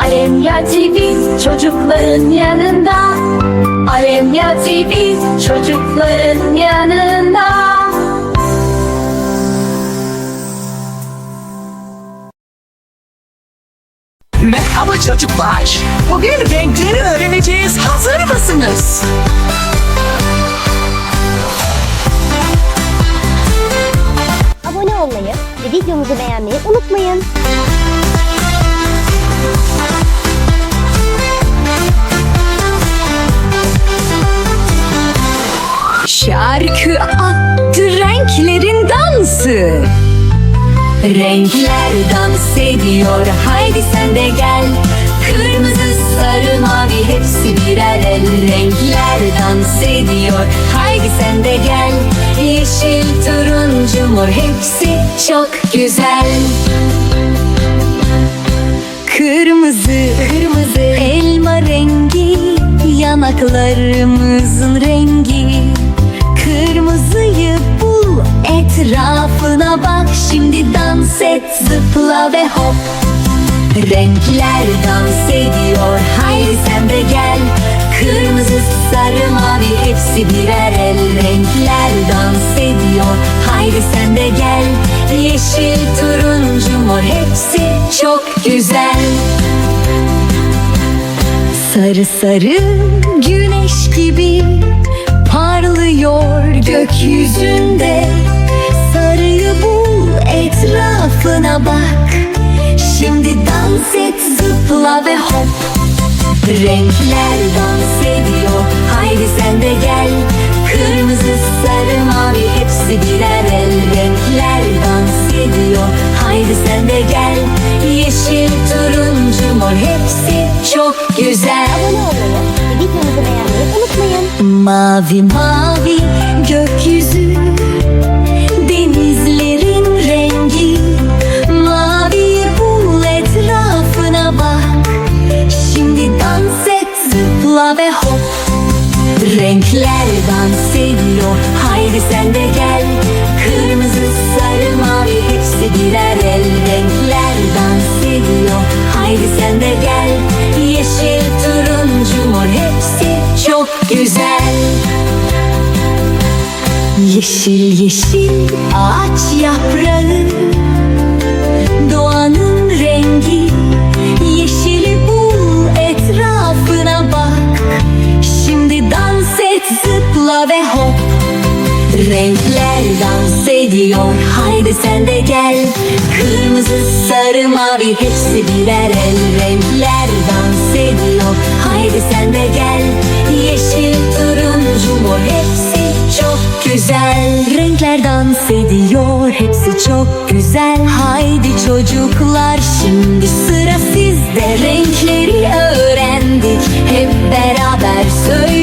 Alemya TV çocukların yanında Alemya TV çocukların yanında Merhaba çocuklar. Bugün renkleri öğreneceğiz. Hazır mısınız? Abone olmayı ve videomuzu beğenmeyi unutmayın. Şarkı attı renklerin dansı. Renkler dans ediyor haydi sen de gel. Kırmızı sarı mavi hepsi birer el. Renkler dans ediyor haydi sen de gel. Yeşil turuncu mor hepsi çok güzel. Kırmızı, kırmızı elma rengi Yanaklarımızın rengi Kırmızıyı bul etrafına bak. Şimdi dans et zıpla ve hop. Renkler dans ediyor haydi sen de gel. Kırmızı sarı mavi hepsi birer el Renkler dans ediyor haydi sen de gel. Yeşil turuncu mor hepsi çok güzel. Sarı sarı güneş gibi parlıyor gökyüzünde. Sarıyı bul etrafına bak. Şimdi dans et zıpla ve hop. Renkler dans ediyor. Haydi sen de gel. Kırmızı sarı mavi hepsi birer el. Renkler dans ediyor. Haydi sen de gel. Yeşil turuncu mor hepsi çok güzel Mavi mavi gökyüzü Denizlerin rengi Mavi bul etrafına bak. Şimdi dans et zıpla ve hop. Renkler dans ediyor Haydi sen de gel. Kırmızı sarı mavi hepsi birer el. Renkler dans ediyor Haydi sen de gel güzel. Yeşil yeşil ağaç yaprağı Doğanın rengi Yeşili bul etrafına bak. Şimdi dans et zıpla ve hop. Renkler dans ediyor haydi sen de gel. Kırmızı sarı mavi hepsi birer el. Renkler dans ediyor haydi sen de gel güzel Renkler dans ediyor hepsi çok güzel. Haydi çocuklar şimdi sıra sizde. Renkleri öğrendik hep beraber söyle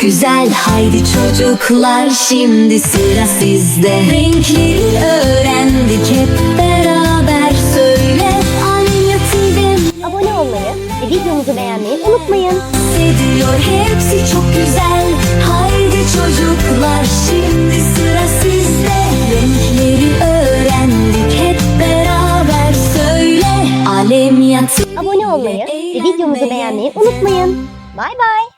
güzel Haydi çocuklar şimdi sıra sizde. Renkleri öğrendik hep beraber söyle. Alenya TV Abone olmayı ve videomuzu beğenmeyi unutmayın. ediyor Hepsi çok güzel. Haydi çocuklar şimdi sıra sizde. Renkleri öğrendik hep beraber söyle. Alenya TV Abone olmayı ve videomuzu beğenmeyi unutmayın. Bay bay.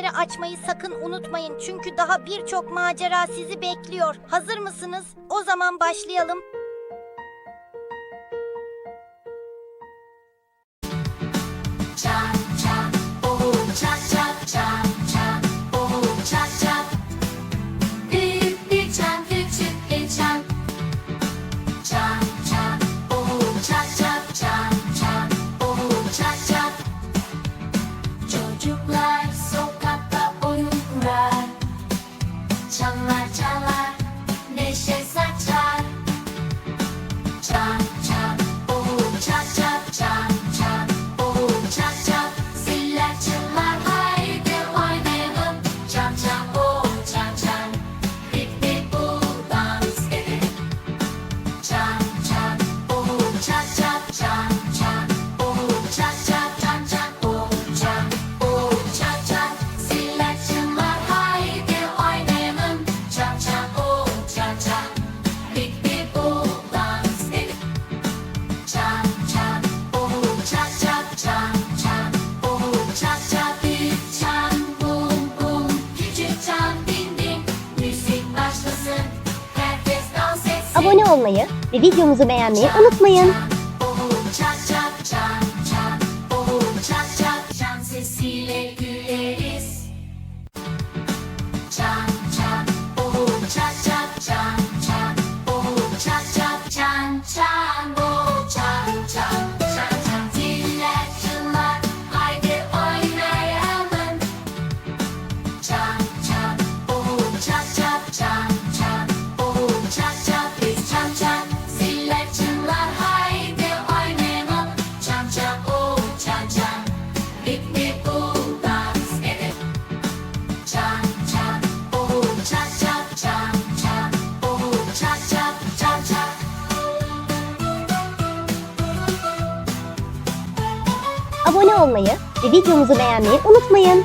bildirimleri açmayı sakın unutmayın. Çünkü daha birçok macera sizi bekliyor. Hazır mısınız? O zaman başlayalım. Olmayı ve videomuzu beğenmeyi unutmayın. Olmayı ve videomuzu beğenmeyi unutmayın.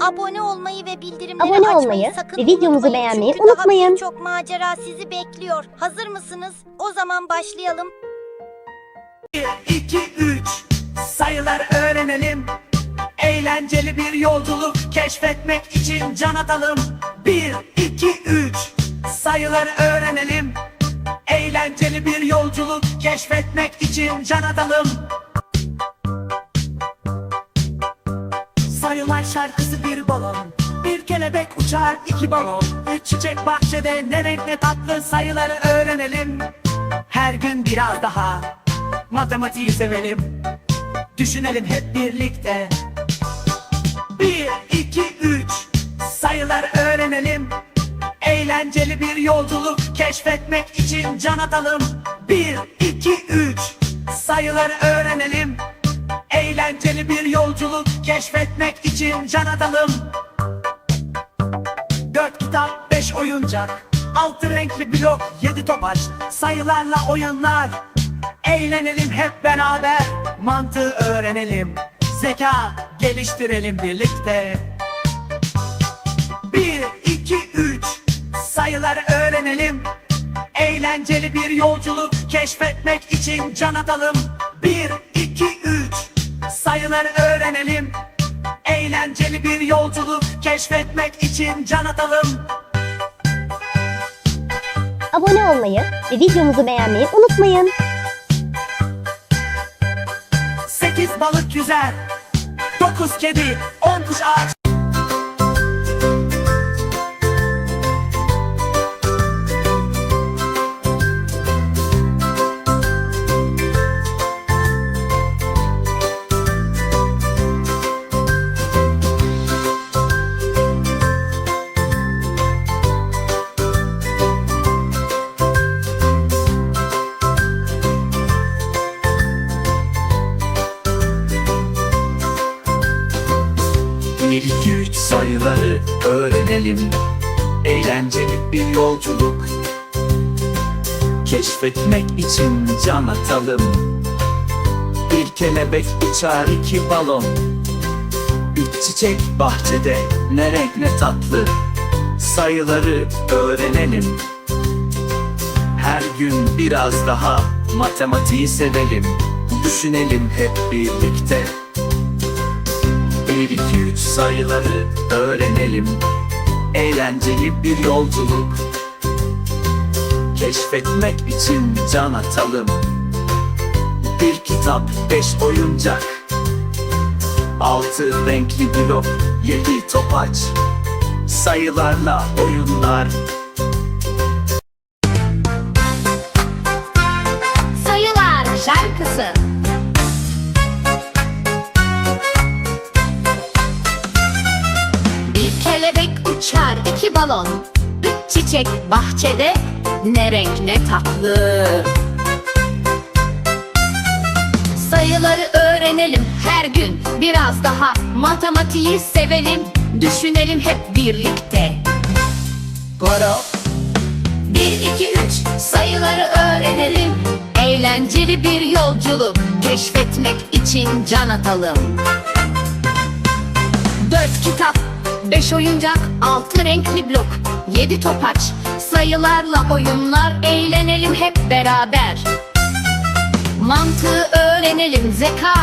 abone olmayı ve bildirimleri Abone açmayı olmayı sakın ve videomuzu unutmayın. beğenmeyi Çünkü unutmayın. daha birçok macera sizi bekliyor. Hazır mısınız? O zaman başlayalım. 1, 2, 3 sayılar öğrenelim. Eğlenceli bir yolculuk keşfetmek için can atalım. 1, 2, 3 sayıları öğrenelim. Eğlenceli bir yolculuk keşfetmek için can atalım. Sayılar şarkısı bir balon. Bir kelebek uçar iki balon. Üç çiçek bahçede ne renk ne tatlı sayıları öğrenelim. Her gün biraz daha Matematiği sevelim. Düşünelim hep birlikte. Bir, iki, üç Sayılar öğrenelim. Eğlenceli bir yolculuk keşfetmek için can atalım. Bir, iki, üç Sayıları öğrenelim Eğlenceli bir yolculuk keşfetmek için can atalım. Dört kitap, beş oyuncak Altı renkli blok, yedi topaç Sayılarla oyunlar. Eğlenelim hep beraber Mantığı öğrenelim Zeka geliştirelim birlikte. Bir, iki, üç Sayıları öğrenelim. Eğlenceli bir yolculuk keşfetmek için can atalım. Bir, Sayıları öğrenelim. Eğlenceli bir yolculuk keşfetmek için can atalım. Abone olmayı ve videomuzu beğenmeyi unutmayın. Sekiz balık yüzer Dokuz kedi, on kuş ağaç sayıları öğrenelim. Eğlenceli bir yolculuk. Keşfetmek için can atalım. Bir kelebek uçar iki balon. Üç çiçek bahçede ne renk ne tatlı. Sayıları öğrenelim. Her gün biraz daha matematiği sevelim. Düşünelim hep birlikte 1, 2, 3 sayıları öğrenelim. Eğlenceli bir yolculuk. Keşfetmek için can atalım. Bir kitap, beş oyuncak. Altı renkli blok, yedi topaç. Sayılarla oyunlar. Sayılar. Şarkısı. Balon Üç çiçek bahçede Ne renk ne tatlı. Sayıları öğrenelim her gün biraz daha Matematiği sevelim Düşünelim hep birlikte. Goro Bir, iki, üç sayıları öğrenelim. Eğlenceli bir yolculuk Keşfetmek için can atalım. Dört kitap, beş oyuncak, altı renkli blok Yedi topaç, sayılarla oyunlar Eğlenelim hep beraber. Mantığı öğrenelim, zeka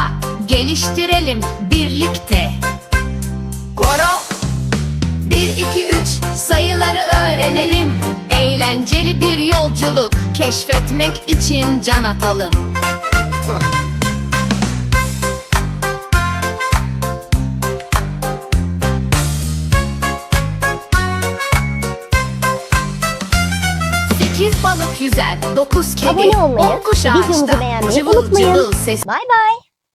geliştirelim birlikte. Goro Bir, iki, üç sayıları öğrenelim. Eğlenceli bir yolculuk Keşfetmek için can atalım Sekiz balık yüzer, dokuz kedi, Abone olmayı, on kuş videomuzu ağaçta, beğenmeyi cıvıl unutmayın. cıvıl ses Bay bay.